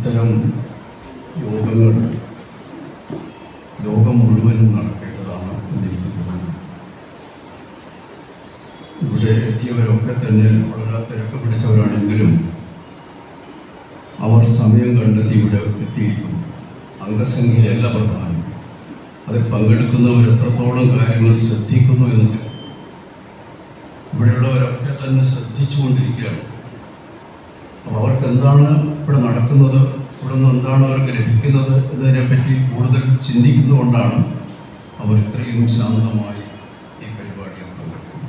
ഇത്തരം യോഗങ്ങൾ ലോകം മുഴുവനും നടക്കേണ്ടതാണ് എന്നെനിക്ക് ഇവിടെ എത്തിയവരൊക്കെ തന്നെ വളരെ തിരക്ക് പിടിച്ചവരാണെങ്കിലും അവർ സമയം കണ്ടെത്തി ഇവിടെ എത്തിയിരിക്കും അംഗസംഖ്യയല്ല പ്രധാനം. അതിൽ പങ്കെടുക്കുന്നവർ എത്രത്തോളം കാര്യങ്ങൾ ശ്രദ്ധിക്കുന്നു എന്നില്ല ഇവിടെയുള്ളവരൊക്കെ തന്നെ ശ്രദ്ധിച്ചുകൊണ്ടിരിക്കുകയാണ്. അപ്പോൾ അവർക്ക് എന്താണ് ഇവിടെ നടക്കുന്നത് ഇവിടെ നിന്ന് എന്താണ് അവർക്ക് ലഭിക്കുന്നത് എന്നതിനെപ്പറ്റി കൂടുതൽ ചിന്തിക്കുന്നതുകൊണ്ടാണ് അവർ ഇത്രയും ശാന്തമായി ഈ പരിപാടി പങ്കെടുക്കുന്നത്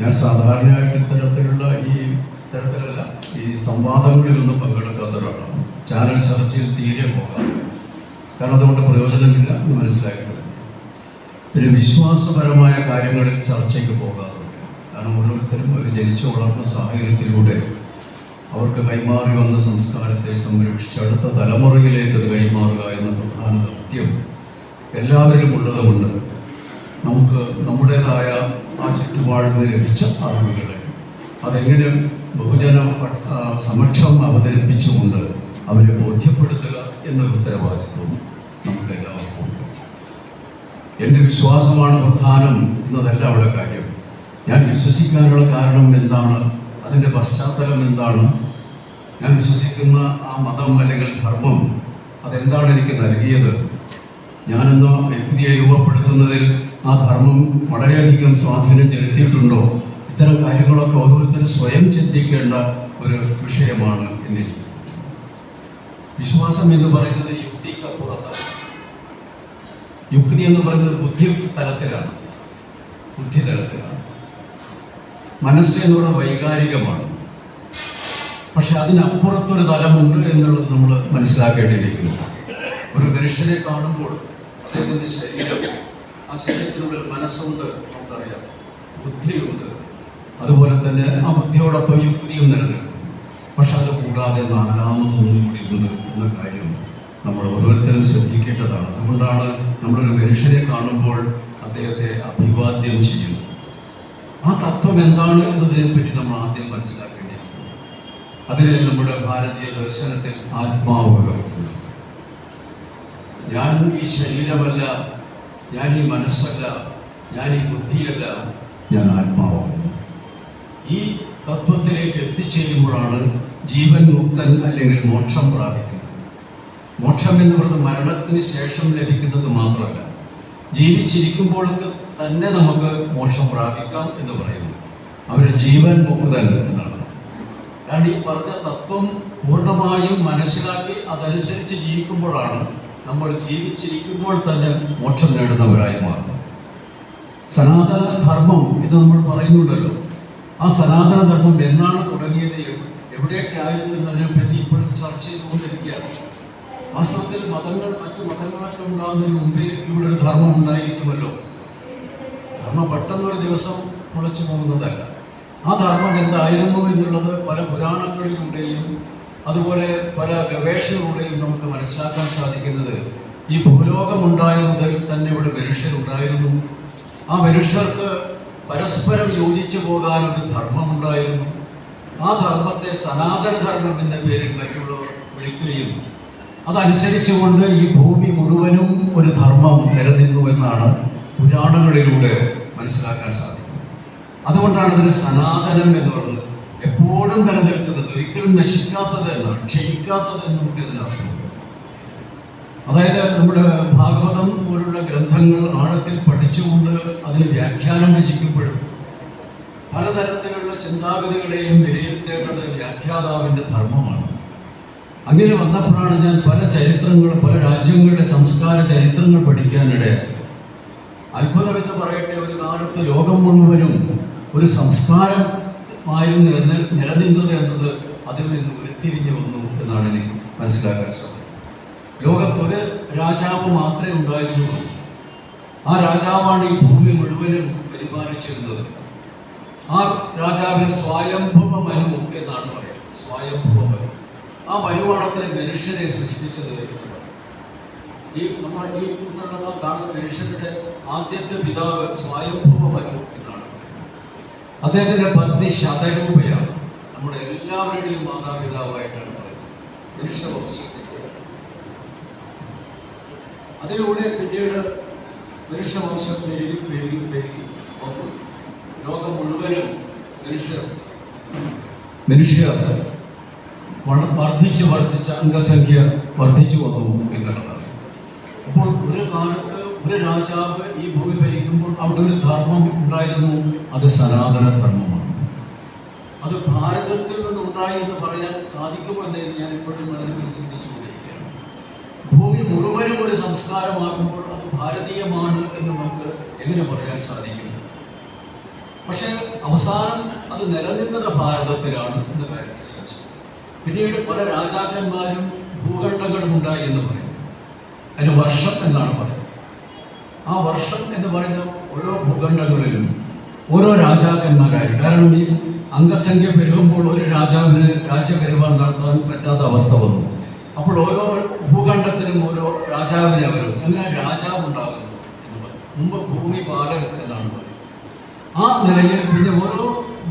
ഞാൻ സാധാരണയായിട്ട് ഇത്തരത്തിലുള്ള ഈ ഇത്തരത്തിലല്ല ഈ സംവാദങ്ങളിലൊന്നും പങ്കെടുക്കാത്ത ഒരാളാണ് ചാനൽ ചർച്ചയിൽ തീരെ പോകാം കാരണം അതുകൊണ്ട് പ്രയോജനമില്ല എന്ന് മനസ്സിലാക്കുന്നത് ഒരു വിശ്വാസപരമായ കാര്യങ്ങളിൽ ചർച്ചയ്ക്ക് പോകാറുണ്ട്. കാരണം ഓരോരുത്തരും ഒരു ജനിച്ചു വളർന്ന സാഹചര്യത്തിലൂടെ അവർക്ക് കൈമാറി വന്ന സംസ്കാരത്തെ സംരക്ഷിച്ച് അടുത്ത തലമുറയിലേക്ക് അത് കൈമാറുക എന്ന പ്രധാന ദൗത്യം എല്ലാവരിലും ഉള്ളതുകൊണ്ട് നമുക്ക് നമ്മുടേതായ ആ ചുറ്റുപാടിന് ലഭിച്ച അറിവുകളെ. അതെങ്ങനെ ബഹുജന സമക്ഷം അവതരിപ്പിച്ചുകൊണ്ട് അവരെ ബോധ്യപ്പെടുത്തുക എന്നൊരു ഉത്തരവാദിത്വം നമുക്ക് എല്ലാവർക്കും എന്റെ വിശ്വാസമാണ് പ്രധാനം എന്നതല്ല അവിടെ കാര്യം. ഞാൻ വിശ്വസിക്കാനുള്ള കാരണം എന്താണ്? അതിന്റെ പശ്ചാത്തലം എന്താണ്? ഞാൻ വിശ്വസിക്കുന്ന ആ മതം അല്ലെങ്കിൽ ധർമ്മം അതെന്താണ് എനിക്ക് നൽകിയത്? ഞാനെന്ന വ്യക്തിയെ രൂപപ്പെടുത്തുന്നതിൽ ആ ധർമ്മം വളരെയധികം സ്വാധീനം ചെലുത്തിയിട്ടുണ്ടോ? ഇത്തരം കാര്യങ്ങളൊക്കെ ഓരോരുത്തർ സ്വയം ചിന്തിക്കേണ്ട ഒരു വിഷയമാണ് എന്നിൽ. വിശ്വാസം എന്ന് പറയുന്നത് യുക്തിക്ക് അപ്പുറത്താണ് യുക്തി എന്ന് പറയുന്നത് ബുദ്ധി തലത്തിലാണ് ബുദ്ധി തലത്തിലാണ് മനസ്സ് എന്നുള്ള വൈകാരികമാണ്. പക്ഷെ അതിനപ്പുറത്തൊരു തലമുണ്ട് എന്നുള്ളത് നമ്മൾ മനസ്സിലാക്കേണ്ടിയിരിക്കുന്നു. ഒരു മനുഷ്യനെ കാണുമ്പോൾ അദ്ദേഹത്തിന്റെ ശരീരം ആ ശരീരത്തിനുള്ളിൽ മനസ്സുണ്ട് നമുക്കറിയാം. ബുദ്ധിയുണ്ട്. അതുപോലെ തന്നെ ആ ബുദ്ധിയോടൊപ്പം യുക്തിയും നിലനിൽക്കും. പക്ഷെ അത് കൂടാതെ നാലാമതൊന്നും കൂടി എന്ന കാര്യം നമ്മൾ ഓരോരുത്തരും ശ്രദ്ധിക്കേണ്ടതാണ്. അതുകൊണ്ടാണ് നമ്മളൊരു മനുഷ്യനെ കാണുമ്പോൾ അദ്ദേഹത്തെ അഭിവാദ്യം ചെയ്യുന്നത്. ആ തത്വം എന്താണ് എന്നതിനെ പറ്റി നമ്മൾ ആദ്യം മനസ്സിലാക്കേണ്ടിയിരിക്കുന്നു അതിന് നമ്മുടെ ഭാരതീയ ദർശനത്തിൽ ആത്മാവ് ഞാൻ ഈ ശരീരമല്ല ഞാൻ ഈ മനസ്സല്ല ഞാൻ ഈ ബുദ്ധിയല്ല ഞാൻ ആത്മാവാണ്. ഈ തത്വത്തിലേക്ക് എത്തിച്ചേരുമ്പോഴാണ് ജീവൻ മുക്തൻ അല്ലെങ്കിൽ മോക്ഷം പ്രാപിക്കുന്നത്. മോക്ഷം എന്ന് പറയുന്നത് മരണത്തിന് ശേഷം ലഭിക്കുന്നത് മാത്രമല്ല ജീവിച്ചിരിക്കുമ്പോൾ തന്നെ നമുക്ക് മോക്ഷം പ്രാപിക്കാം എന്ന് പറയുന്നു. അവർ ജീവൻ മുക്തൻ എന്നാണ്. കാരണം ഈ പറഞ്ഞ തത്വം പൂർണമായും മനസ്സിലാക്കി അതനുസരിച്ച് ജീവിക്കുമ്പോഴാണ് നമ്മൾ ജീവിച്ചിരിക്കുമ്പോൾ തന്നെ മോക്ഷം നേടുന്നവരായി മാറുന്നത്. സനാതന ധർമ്മം ഇത് നമ്മൾ പറയുന്നുണ്ടല്ലോ. ആ സനാതന ധർമ്മം എന്നാണ് തുടങ്ങിയത്? എവിടെയൊക്കെ ആയിരുന്നു എന്നതിനെ പറ്റി ഇപ്പോഴും ചർച്ച ചെയ്തുകൊണ്ടിരിക്കുകയാണ്. വാസ്തവത്തിൽ മതങ്ങൾ മറ്റു മതങ്ങളൊക്കെ ഉണ്ടാകുന്നതിന് മുമ്പേ ഇവിടെ ഒരു ധർമ്മം ഉണ്ടായിരിക്കുമല്ലോ. ധർമ്മം പെട്ടെന്നൊരു ദിവസം മുളച്ചു പോകുന്നതല്ല. ആ ധർമ്മം എന്തായിരുന്നു എന്നുള്ളത് പല പുരാണങ്ങളിലൂടെയും അതുപോലെ പല ഗവേഷണങ്ങളിലൂടെയും നമുക്ക് മനസ്സിലാക്കാൻ സാധിക്കുന്നത് ഈ ഭൂലോകമുണ്ടായ മുതൽ തന്നെ ഇവിടെ മനുഷ്യരുണ്ടായിരുന്നു ആ മനുഷ്യർക്ക് പരസ്പരം യോജിച്ചു പോകാൻ ഒരു ധർമ്മമുണ്ടായിരുന്നു ആ ധർമ്മത്തെ സനാതനധർമ്മം എന്ന പേരിൽ മറ്റുള്ളവർ വിളിക്കുകയും അതനുസരിച്ചുകൊണ്ട് ഈ ഭൂമി മുഴുവനും ഒരു ധർമ്മം നിലനിന്നു എന്നാണ് പുരാണങ്ങളിലൂടെ മനസ്സിലാക്കാൻ സാധിക്കുന്നത്. അതുകൊണ്ടാണ് ഇതിന് സനാതനം എന്ന് പറയുന്നത് എപ്പോഴും നിലനിൽക്കുന്നത് ഒരിക്കലും നശിക്കാത്തത് എന്നാണ് ക്ഷയിക്കാത്തത് എന്ന് നമുക്ക് ഇതിനർത്ഥം അതായത് നമ്മുടെ ഭാഗവതം പോലുള്ള ഗ്രന്ഥങ്ങൾ ആഴത്തിൽ പഠിച്ചുകൊണ്ട് അതിന് വ്യാഖ്യാനം രചിക്കപ്പെടും പലതരത്തിലുള്ള ചിന്താഗതികളെയും വിലയിരുത്തേണ്ടത് വ്യാഖ്യാതാവിന്റെ ധർമ്മമാണ്. അങ്ങനെ വന്നപ്പോഴാണ് ഞാൻ പല ചരിത്രങ്ങൾ പല രാജ്യങ്ങളുടെ സംസ്കാര ചരിത്രങ്ങൾ പഠിക്കാനിടയായി അത്ഭുതം എന്ന് പറയട്ടെ ഒരു കാലത്ത് ലോകം മുഴുവനും ഒരു സംസ്കാരമായിരുന്നു നിലനിൽ നിലനിന്നത് എന്നത് അതിൽ നിന്ന് ഉരുത്തിരിഞ്ഞു വന്നു എന്നാണ് എനിക്ക് മനസ്സിലാക്കാൻ സാധിക്കുന്നത്. ലോകത്തൊരു രാജാവ് മാത്രമേ ഉണ്ടായിരുന്നുള്ളൂ. ആ രാജാവാണ് ഈ ഭൂമി മുഴുവനും പരിപാലിച്ചിരുന്നത്. ആ രാജാവിനെ സ്വയംഭവ മനു എന്നാണ് പറയുന്നത്. സ്വയംഭവ മനു ആ മനുവാണത്തിന് മനുഷ്യനെ സൃഷ്ടിച്ചത്. ഈ നമ്മൾ ഈ കാണുന്ന മനുഷ്യരുടെ ആദ്യത്തെ പിതാവ് സ്വയംഭവ മനു അദ്ദേഹത്തിന്റെ പത്നി ശതരൂപയാണ് നമ്മുടെ എല്ലാവരുടെയും മാതാപിതാവായിട്ടാണ് പറയുന്നത്. അതിലൂടെ പിന്നീട് മനുഷ്യവംശം പെരുകി പെരുകി പെരുകി ലോകം മുഴുവനും മനുഷ്യർ മനുഷ്യ വർദ്ധിച്ച് വർദ്ധിച്ച അംഗസംഖ്യ വർദ്ധിച്ചു വന്നു എന്നുള്ളതാണ്. അപ്പോൾ ഒരു കാലത്ത് ഒരു രാജാവ് ഈ ഭൂമി ഭരിക്കുമ്പോൾ അവിടെ ഒരു ധർമ്മം ഉണ്ടായിരുന്നു. അത് സനാതന ധർമ്മമാണ്. അത് ഭാരതത്തിൽ നിന്നുണ്ടായി എന്ന് പറയാൻ സാധിക്കുമോ ഞാൻ ഇപ്പോഴും വളരെ ചിന്തിച്ചുകൊണ്ടിരിക്കുകയാണ് ഭൂമി മുഴുവനും ഒരു സംസ്കാരമാകുമ്പോൾ അത് ഭാരതീയമാണ് എന്ന് നമുക്ക് എങ്ങനെ പറയാൻ സാധിക്കും? പക്ഷേ അവസാനം അത് നിലനിന്നത് ഭാരതത്തിലാണ് എന്ന് പറയാൻ വിശ്വസിച്ചു പിന്നീട് പല രാജാക്കന്മാരും ഭൂഖണ്ഡങ്ങളും ഉണ്ടായി എന്ന് പറയും. അതിന് വർഷം എന്നാണ് പറയുന്നത്. ആ വർഷം എന്ന് പറയുന്ന ഓരോ ഭൂഖണ്ഡങ്ങളിലും ഓരോ രാജാക്കന്മാരായി. കാരണം ഈ അംഗസംഖ്യ പെരുകുമ്പോൾ ഒരു രാജാവിന് രാജ്യപരിപാലനം നടത്താൻ പറ്റാത്ത അവസ്ഥ വന്നു. അപ്പോൾ ഓരോ ഭൂഖണ്ഡത്തിനും ഓരോ രാജാവിനെ അവർ അങ്ങനെ രാജാവ് ഉണ്ടാകുന്നു എന്ന് പറയും. മുമ്പ് ഭൂമി പാലൻ എന്നാണ് പറയുന്നത്. ആ നിലയിൽ പിന്നെ ഓരോ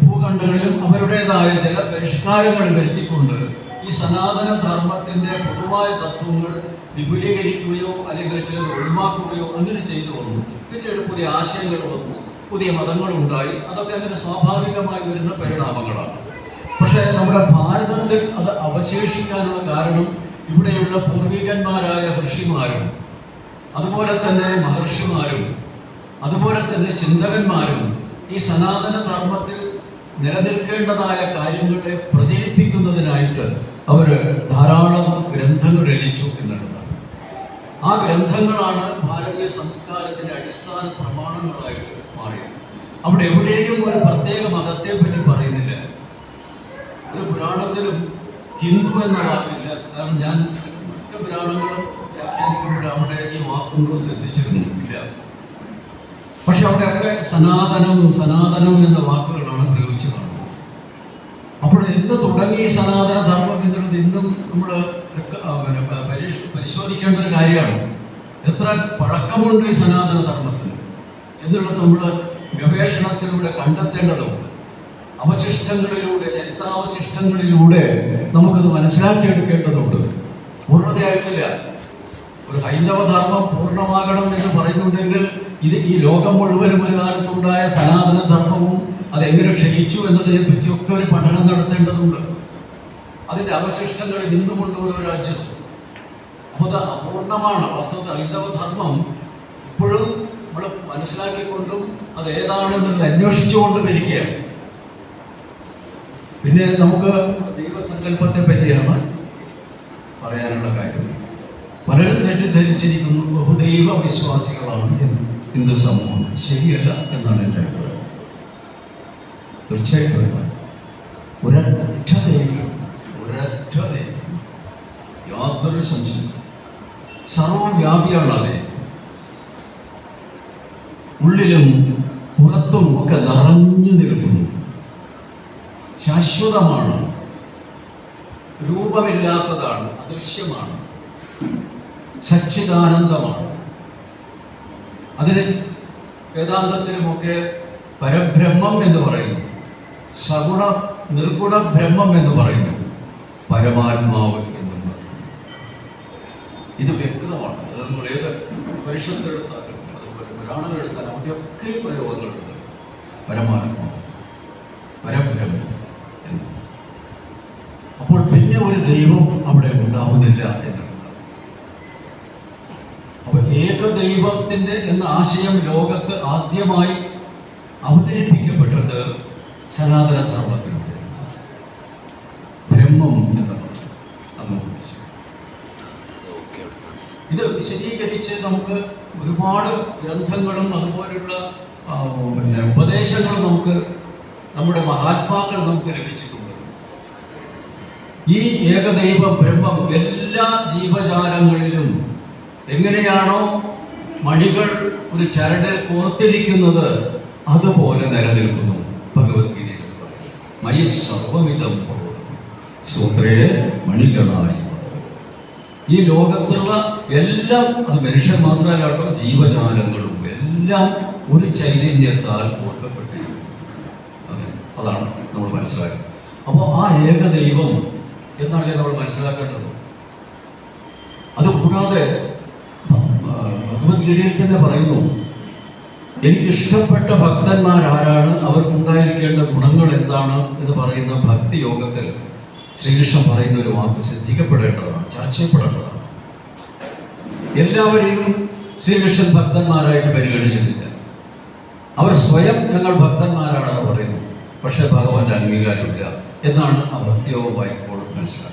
ഭൂഖണ്ഡങ്ങളിലും അവരുടേതായ ചില പരിഷ്കാരങ്ങൾ വരുത്തിക്കൊണ്ട് ഈ സനാതന ധർമ്മത്തിന്റെ പൊതുവായ തത്വങ്ങൾ വിപുലീകരിക്കുകയോ അല്ലെങ്കിൽ ചിലത് ഒഴിവാക്കുകയോ അങ്ങനെ ചെയ്തു വന്നു പിന്നീട് പുതിയ ആശയങ്ങൾ വന്നു പുതിയ മതങ്ങളുണ്ടായി. അതൊക്കെ അങ്ങനെ സ്വാഭാവികമായി വരുന്ന പരിണാമങ്ങളാണ്. പക്ഷേ നമ്മുടെ ഭാരതത്തിൽ അത് അവശേഷിക്കാനുള്ള കാരണം ഇവിടെയുള്ള പൂർവികന്മാരായ ഋഷിമാരും അതുപോലെ തന്നെ മഹർഷിമാരും അതുപോലെ തന്നെ ചിന്തകന്മാരും ഈ സനാതന ധർമ്മത്തിൽ നിലനിൽക്കേണ്ടതായ കാര്യങ്ങളെ പ്രചരിപ്പിക്കുന്നതിനായിട്ട് അവർ ധാരാളം ഗ്രന്ഥങ്ങൾ രചിച്ചു. ആ ഗ്രന്ഥങ്ങളാണ് ഭാരതീയ സംസ്കാരത്തിന്റെ അടിസ്ഥാന പ്രമാണങ്ങളായിട്ട് മാറിയത്. അവിടെ എവിടെയും ഒരു പ്രത്യേക മതത്തെ പറ്റി പറയുന്നില്ല. ഒരു പുരാണത്തിലും ഹിന്ദു എന്ന വാക്കില്ല കാരണം ഞാൻ മിക്ക പുരാണങ്ങളും വ്യാഖ്യാനിക്കുമ്പോൾ അവിടെ ഈ വാക്കുകൾ ശ്രദ്ധിച്ചിരുന്നു ഇല്ല പക്ഷെ അവിടെയൊക്കെ സനാതനം സനാതനം എന്ന വാക്കുകളാണ് പ്രയോഗിച്ചു കാണുന്നത്. അപ്പോൾ ഇന്ന് തുടങ്ങി സനാതന ധർമ്മം എന്നുള്ളത് ഇന്നും നമ്മൾ പരിശോധിക്കേണ്ട ഒരു കാര്യമാണ്. എത്ര പഴക്കമുണ്ട് ഈ സനാതന ധർമ്മത്തിന് എന്നുള്ളത് നമ്മൾ ഗവേഷണത്തിലൂടെ കണ്ടെത്തേണ്ടതുണ്ട് അവശിഷ്ടങ്ങളിലൂടെ ചരിത്രാവശിഷ്ടങ്ങളിലൂടെ നമുക്കത് മനസ്സിലാക്കിയെടുക്കേണ്ടതുണ്ട്. പൂർണതയായിട്ടില്ല. ഒരു ഹൈന്ദവ ധർമ്മം പൂർണമാകണം എന്ന് പറയുന്നുണ്ടെങ്കിൽ ഇത് ഈ ലോകം മുഴുവനും ഒരു കാലത്തുണ്ടായ സനാതന ധർമ്മവും അതെങ്ങനെ ക്ഷയിച്ചു എന്നതിനെ പറ്റിയൊക്കെ ഒരു പഠനം നടത്തേണ്ടതുണ്ട്. അതിന്റെ അവശിഷ്ടങ്ങൾ ഇന്നുമുണ്ട് ഓരോ രാജ്യത്തും. അപ്പോൾ അത് അപൂർണമാണ്. വാസ്തവത്തിൽ ഹൈന്ദവ ധർമ്മം ഇപ്പോഴും നമ്മൾ മനസ്സിലാക്കിക്കൊണ്ടും അത് ഏതാണെന്നുള്ളത് അന്വേഷിച്ചുകൊണ്ടും ഇരിക്കുകയാണ് പിന്നെ നമുക്ക് ദൈവസങ്കല്പത്തെ പറ്റിയാണ് പറയാനുള്ള കാര്യം. പലരും തെറ്റിദ്ധരിച്ചിരിക്കുന്നു ബഹുദൈവ വിശ്വാസികളാണ് ഹിന്ദു സമൂഹം. ശരിയല്ല എന്നാണ് എന്റെ അഭിപ്രായം. തീർച്ചയായിട്ടും. ഒരൊറ്റ ദൈവം ഒരൊറ്റ ദൈവം. യാതൊരു സംശയം സർവവ്യാപിയാണ് ആ ഉള്ളിലും പുറത്തും ഒക്കെ നിറഞ്ഞു നിൽക്കുന്നു. ശാശ്വതമാണ്. രൂപമില്ലാത്തതാണ്. അദൃശ്യമാണ്. സച്ചിദാനന്ദമാണ്. അതിന് വേദാന്തത്തിലുമൊക്കെ പരബ്രഹ്മം എന്ന് പറയുന്നു. സഗുണ നിർഗുണ ബ്രഹ്മം എന്ന് പറയുന്നു. പരമാത്മാവ് ഇത് വ്യക്തമാണ്. അത് നമ്മൾ ഏത് പരിഷത്തെടുത്താലും അതുപോലെ പുരാണങ്ങൾ എടുത്താലും അവിടെയൊക്കെ പ്രയോഗങ്ങളുണ്ട്. പരമാത്മാവ് പരബ്രഹ്മം അപ്പോൾ പിന്നെ ഒരു ദൈവം അവിടെ ഉണ്ടാവുന്നില്ല എന്നുള്ളത്. അപ്പൊ ഏകദൈവത്തിന്റെ എന്ന ആശയം ലോകത്ത് ആദ്യമായി അവതരിപ്പിക്കപ്പെട്ടത് സനാതന ധർമ്മത്തിലൂടെ ബ്രഹ്മം എന്നതാണ് അത് നമുക്ക് വിശ്വസിക്കാം. ഇത് വിശദീകരിച്ച് നമുക്ക് ഒരുപാട് ഗ്രന്ഥങ്ങളും അതുപോലുള്ള പിന്നെ ഉപദേശങ്ങളും നമുക്ക് നമ്മുടെ മഹാത്മാക്കൾ നമുക്ക് ലഭിച്ചിട്ടുണ്ട്. ഈ ഏകദൈവ ബ്രഹ്മം എല്ലാ ജീവജാലങ്ങളിലും എങ്ങനെയാണോ മണികൾ ഒരു ചരട് കോർത്തിരിക്കുന്നത് അതുപോലെ നിലനിൽക്കുന്നു. ഭഗവത്ഗീതയിൽ. മയി സർവമിതം സൂത്രേ മണികളായി ഈ ലോകത്തുള്ള എല്ലാം അത് മനുഷ്യൻ മാത്രമല്ല കേട്ടോ ജീവജാലങ്ങളും എല്ലാം ഒരു ചൈതന്യത്താൽ ഓർക്കപ്പെട്ടിരിക്കും അതെ അതാണ് നമ്മൾ മനസ്സിലാക്കുന്നത്. അപ്പോൾ ആ ഏകദൈവം എന്നാണ് നമ്മൾ മനസ്സിലാക്കേണ്ടത്. അതുകൂടാതെ ഭഗവത്ഗീതയിൽ തന്നെ പറയുന്നു എനിക്ക് ഇഷ്ടപ്പെട്ട ഭക്തന്മാരാരാണ് അവർക്കുണ്ടായിരിക്കേണ്ട ഗുണങ്ങൾ എന്താണ് എന്ന് പറയുന്ന ഭക്തി യോഗത്തിൽ ശ്രീകൃഷ്ണൻ പറയുന്ന ഒരു വാക്ക് ശ്രദ്ധിക്കപ്പെടേണ്ടതാണ് ചർച്ച എല്ലാവരെയും ശ്രീകൃഷ്ണൻ ഭക്തന്മാരായിട്ട് പരിഗണിച്ചിട്ടില്ല. അവർ സ്വയം ഞങ്ങൾ ഭക്തന്മാരാണെന്ന് പറയുന്നു. പക്ഷെ ഭഗവാന്റെ അംഗീകാരമില്ല എന്നാണ് ആ ഭക്തിയോഗം വായിക്കുമ്പോൾ മനസ്സിലാക്കുന്നത്.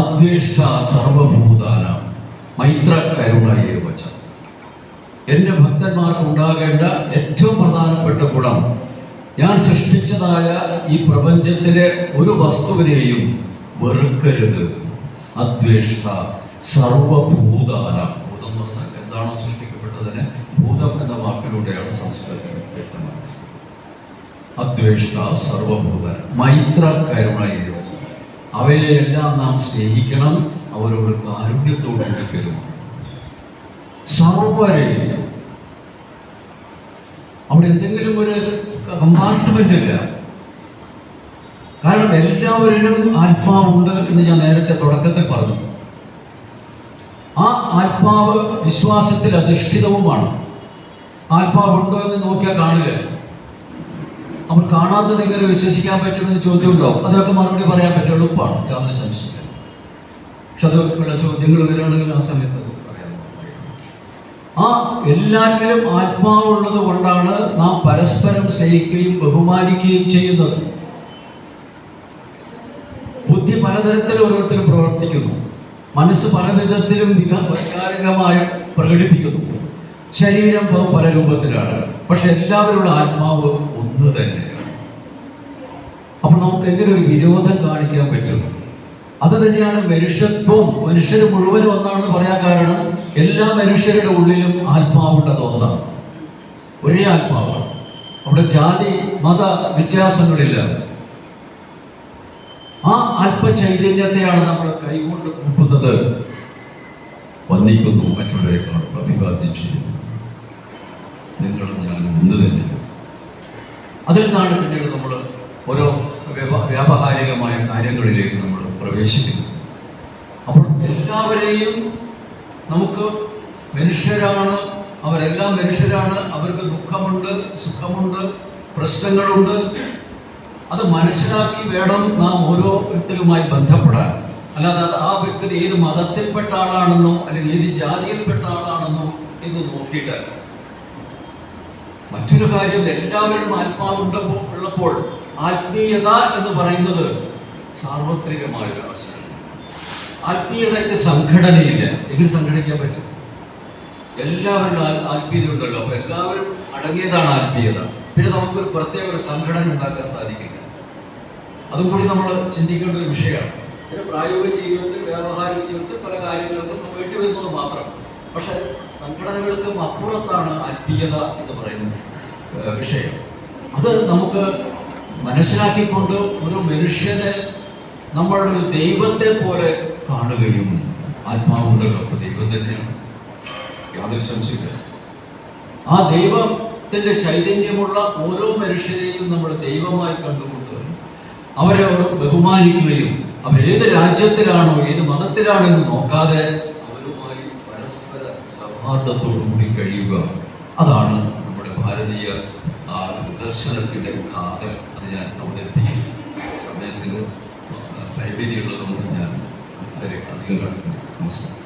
അദ്വേഷ്ട സർവഭൂതാന മൈത്ര കരുണയെ വച്ച എന്റെ ഭക്തന്മാർക്ക് ഉണ്ടാകേണ്ട ഏറ്റവും പ്രധാനപ്പെട്ട ഗുണം ഞാൻ സൃഷ്ടിച്ചതായ ഈ പ്രപഞ്ചത്തിലെ ഒരു വസ്തുവിനെയും വെറുക്കരുത്. അദ്വേഷ്ട സർവഭൂതാന. ഭൂതം എന്ന് പറഞ്ഞാൽ എന്താണോ സൃഷ്ടിക്കപ്പെട്ടതിന്? ഭൂതം എന്ന വാക്കിലൂടെയാണ് സംസ്കൃതത്തിൽ വ്യക്തമാക്കുന്നത്. അദ്വേഷ്ട സർവഭൂതന മൈത്ര കരുണയെ അവയെല്ലാം നാം സ്നേഹിക്കണം. അവരോട് കാരുണ്യത്തോട് കൂടി പെരുമാറണം. സർവരെയും അവിടെ എന്തെങ്കിലും ഒരു കമ്പാർട്ട്മെന്റ് ഇല്ല. കാരണം എല്ലാവരിലും ആത്മാവുണ്ട് എന്ന് ഞാൻ നേരത്തെ തുടക്കത്തിൽ പറഞ്ഞു. ആ ആത്മാവ് വിശ്വാസത്തിൽ അധിഷ്ഠിതവുമാണ്. ആത്മാവുണ്ടോ എന്ന് നോക്കിയാൽ കാണില്ല. അപ്പോൾ കാണാത്തത് എങ്ങനെ വിശ്വസിക്കാൻ പറ്റുമെന്ന് ചോദ്യമുണ്ടോ? അതിനൊക്കെ മറുപടി പറയാൻ പറ്റുള്ളൂ എളുപ്പമാണ് യാതൊരു സംശയമില്ല പക്ഷെ അതുള്ള ചോദ്യങ്ങൾ വരികയാണെങ്കിൽ ആ സമയത്ത് അത് ആ എല്ലാറ്റിലും ആത്മാവുള്ളത് കൊണ്ടാണ് നാം പരസ്പരം സ്നേഹിക്കുകയും ബഹുമാനിക്കുകയും ചെയ്യുന്നത്. ബുദ്ധി പലതരത്തിൽ ഓരോരുത്തരും പ്രവർത്തിക്കുന്നു. മനസ്സ് പല വിധത്തിലും വിക- വൈകാരികമായി പ്രകടിപ്പിക്കുന്നു. ശരീരം പല രൂപത്തിലാണ്. പക്ഷെ എല്ലാവരുടെ ആത്മാവ് ഒന്ന് തന്നെയാണ്. അപ്പോൾ നമുക്ക് എങ്ങനെ ഒരു വിരോധം കാണിക്കാൻ പറ്റും? അത് തന്നെയാണ് മനുഷ്യത്വം. മനുഷ്യർ മുഴുവനും ഒന്നാണെന്ന് പറയാൻ കാരണം എല്ലാ മനുഷ്യരുടെ ഉള്ളിലും ആത്മാവുള്ളത് ഒന്നാണ് ഒരേ ആത്മാവാണ്. അവിടെ ജാതി മത വ്യത്യാസങ്ങളില്ല. ആ അല്പചൈതന്യത്തെയാണ് നമ്മൾ കൈകൊണ്ട് കൂട്ടുന്നത്. വന്നിക്കുന്നു മറ്റുള്ളവരെക്കാൾ പ്രതിപാദിച്ചു. നിങ്ങളും ഞാനും ഒന്ന് തന്നെ. അതിൽ നിന്നാണ് പിന്നീട് നമ്മൾ ഓരോ വ്യവ- വ്യാവഹാരികമായ കാര്യങ്ങളിലേക്ക് നമ്മൾ പ്രവേശിക്കുന്നത് അപ്പോൾ എല്ലാവരെയും നമുക്ക് മനുഷ്യരാണ് അവരെല്ലാം മനുഷ്യരാണ്. അവർക്ക് ദുഃഖമുണ്ട് സുഖമുണ്ട് പ്രശ്നങ്ങളുണ്ട്. അത് മനസ്സിലാക്കി വേണം നാം ഓരോ ഓരോരുത്തരുമായി ബന്ധപ്പെടാൻ. അല്ലാതെ ആ വ്യക്തി ഏത് മതത്തിൽപ്പെട്ട ആളാണെന്നോ അല്ലെങ്കിൽ ഏത് ജാതിയിൽപ്പെട്ട ആളാണെന്നോ എന്ന് നോക്കിയിട്ട് മറ്റൊരു കാര്യം എല്ലാവരും ആത്മാവുണ്ടപ്പോൾ ഉള്ളപ്പോൾ ആത്മീയത എന്ന് പറയുന്നത് സാർവത്രികമായ ഒരു ആശയമാണ് ആത്മീയതയ്ക്ക് സംഘടനയില്ല. എങ്കിൽ സംഘടിക്കാൻ പറ്റും? എല്ലാവരും ആൽ- ആത്മീയത ഉണ്ടല്ലോ. അപ്പൊ എല്ലാവരും അടങ്ങിയതാണ് ആത്മീയത. പിന്നെ നമുക്കൊരു പ്രത്യേക ഒരു സംഘടന ഉണ്ടാക്കാൻ സാധിക്കില്ല. അതും കൂടി നമ്മൾ ചിന്തിക്കേണ്ട ഒരു വിഷയമാണ്. പിന്നെ പ്രായോഗിക ജീവിതത്തിൽ വ്യാവഹാരിക ജീവിതത്തിൽ പല കാര്യങ്ങൾക്കും വേണ്ടി വരുന്നത് മാത്രം. പക്ഷെ സംഘടനകൾക്കും അപ്പുറത്താണ് ആത്മീയത എന്ന് പറയുന്ന വിഷയം. അത് നമുക്ക് മനസ്സിലാക്കിക്കൊണ്ട് ഒരു മനുഷ്യനെ നമ്മൾ ഒരു ദൈവത്തെ പോലെ കാണുകയും ആത്മാവുണ്ടല്ലോ. ദൈവം തന്നെയാണ്. യാതൊരു സംശയമില്ല ആ ദൈവത്തിന്റെ ചൈതന്യമുള്ള ഓരോ മനുഷ്യരെയും നമ്മൾ ദൈവമായി കണ്ടുകൊണ്ട് അവരെ ബഹുമാനിക്കുകയും അവർ ഏത് രാജ്യത്തിലാണോ ഏത് മതത്തിലാണോ എന്ന് നോക്കാതെ അവരുമായി പരസ്പര സൗഹാർദ്ദത്തോടു കൂടി കഴിയുക. അതാണ് നമ്മുടെ ഭാരതീയ ആ ദർശനത്തിന്റെ കാതൽ. അത് ഞാൻ അവതരിപ്പിക്കും സമയത്തിന് പരിമിതിയുള്ളതുകൊണ്ട് ഞാൻ വളരെ അധികം നമസ്കാരം